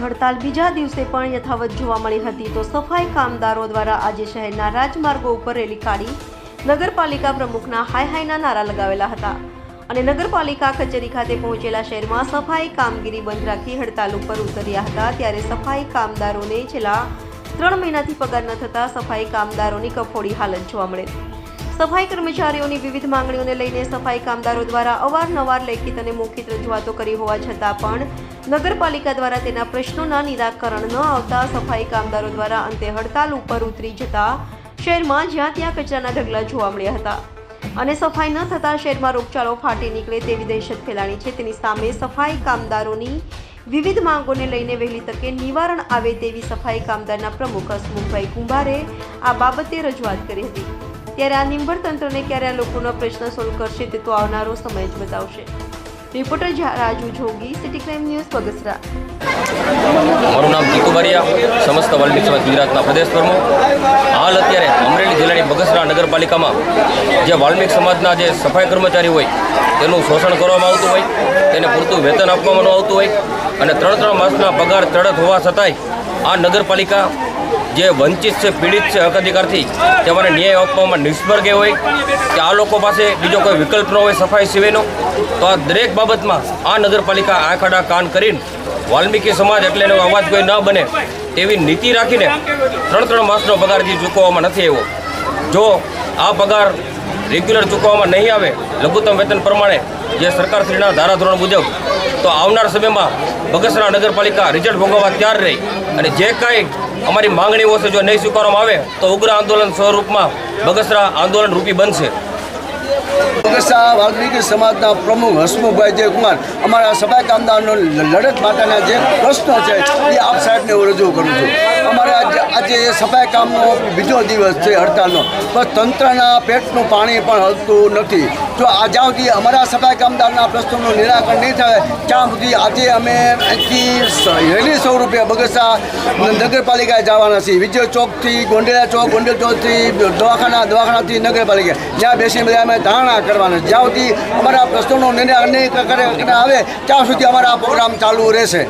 હડતાલ બીજા દિવસે પણ યથાવત જોવા મળી. હતી. તો સફાઈ કામદારો દ્વારા આજે શહેરના રાજમાર્ગો ઉપર રેલી કાઢી નગરપાલિકા પ્રમુખના હાય હાયના નારા લગાવેલા હતા. અને નગરપાલિકા કચેરી ખાતે પહોંચેલા શહેરમાં સફાઈ કામગીરી બંધ રાખી હડતાલ ઉપર ઉતર્યા હતા ત્યારે સફાઈ કામદારોને છેલ્લા ત્રણ મહિનાથી પગાર ન થતા સફાઈ કામદારોની કફોડી હાલત જોવા મળે. સફાઈ કર્મચારીઓની વિવિધ માંગણીઓને લઈને સફાઈ કામદારો દ્વારા અવારનવાર લેખિત અને મૌખિક રજૂઆતો કરી હોવા છતાં પણ નગરપાલિકા દ્વારા તેના પ્રશ્નોના નિરાકરણ ન આવતા સફાઈ કામદારો દ્વારા અંતે હડતાલ ઉપર ઉતરી જતા શહેરમાં જ્યાં ત્યાં કચરાના ઢગલા જોવા મળ્યા હતા. અને સફાઈ ન થતાં શહેરમાં રોગચાળો ફાટી નીકળે તેવી દહેશત ફેલાણી છે. તેની સામે સફાઈ કામદારોની વિવિધ માંગોને લઈને વહેલી તકે નિવારણ આવે તેવી સફાઈ કામદારના પ્રમુખ હસમુખભાઈ કુંભારે આ બાબતે રજૂઆત કરી હતી. ત્યારે આ નિંભર તંત્રને ક્યારે આ લોકોનો પ્રશ્ન સોલ્વ કરશે તે તો આવનારો સમય જ બતાવશે. Reporter Raju Jogi, city crime news Bagasara. મારું નામ જીતુ બારિયા, સમસ્ત વાલ્મીક સમાજ ગુજરાતના પ્રદેશ પ્રમુખ. હાલ અત્યારે અમરેલી જિલ્લાની બગસરા નગરપાલિકામાં જે વાલ્મીક સમાજના જે સફાઈ કર્મચારી હોય, તેનું શોષણ કરવામાં આવતું હોય, તેને પૂરતું વેતન આપવામાં આવતું હોય અને ત્રણ ત્રણ માસના પગાર ચડત હોવા છતાંય આ નગરપાલિકા જે વંચિત છે, પીડિત છે, હક અધિકારથી તેમને ન્યાય આપવામાં નિષ્ફળ હોય કે આ લોકો પાસે બીજો કોઈ વિકલ્પ ન હોય સફાઈ સિવાયનો તો આ દરેક બાબતમાં આ નગરપાલિકા આંખ કાન કરીને વાલ્મીકી સમાજ એટલે એનો અવાજ કોઈ ન બને તેવી નીતિ રાખીને ત્રણ ત્રણ માસનો પગાર જે ચૂકવવામાં નથી આવ્યો. જો આ પગાર રેગ્યુલર ચૂકવવામાં નહીં આવે, લઘુત્તમ વેતન પ્રમાણે જે સરકારશ્રીના ધારાધોરણ મુજબ, તો આવનાર સમયમાં બગસરા નગરપાલિકા રિઝલ્ટ ભોગવવા તૈયાર રહી અને જે કાંઈ અમારી માંગણીઓ છે જો નહીં સ્વીકારવામાં આવે, તો ઉગ્ર આંદોલન સ્વરૂપમાં બગસરા આંદોલન રૂપી બનશે. બગસરા વાલ્મીકી સમાજના પ્રમુખ હસમુખભાઈ જયકુમાર, અમારા સફાઈ કામદારનો લડત માટેના જે પ્રશ્નો છે, એ આપ સાહેબને હું રજૂ કરું છું. અમારે આજે આજે એ સફાઈ કામનો બીજો દિવસ છે હડતાલનો. પણ તંત્રના પેટનું પાણી પણ હલતું નથી. જો આ જ્યાં સુધી અમારા સફાઈ કામદારના પ્રશ્નોનું નિરાકરણ નહીં થાય. ત્યાં સુધી આજે અમે અહીંથી રેલી સ્વરૂપે બગસા નગરપાલિકાએ જવાના છીએ. વિજય ચોકથી ગોંડેલા ચોક, ગોંડેલ ચોકથી દવાખાના, દવાખાનાથી નગરપાલિકા. જ્યાં બેસીને બધા અમે ધારણા કરવાના. જ્યાં સુધી અમારા પ્રશ્નોનું નિરાકરણ નહીં આવે, ત્યાં સુધી અમારા પ્રોગ્રામ ચાલુ રહેશે.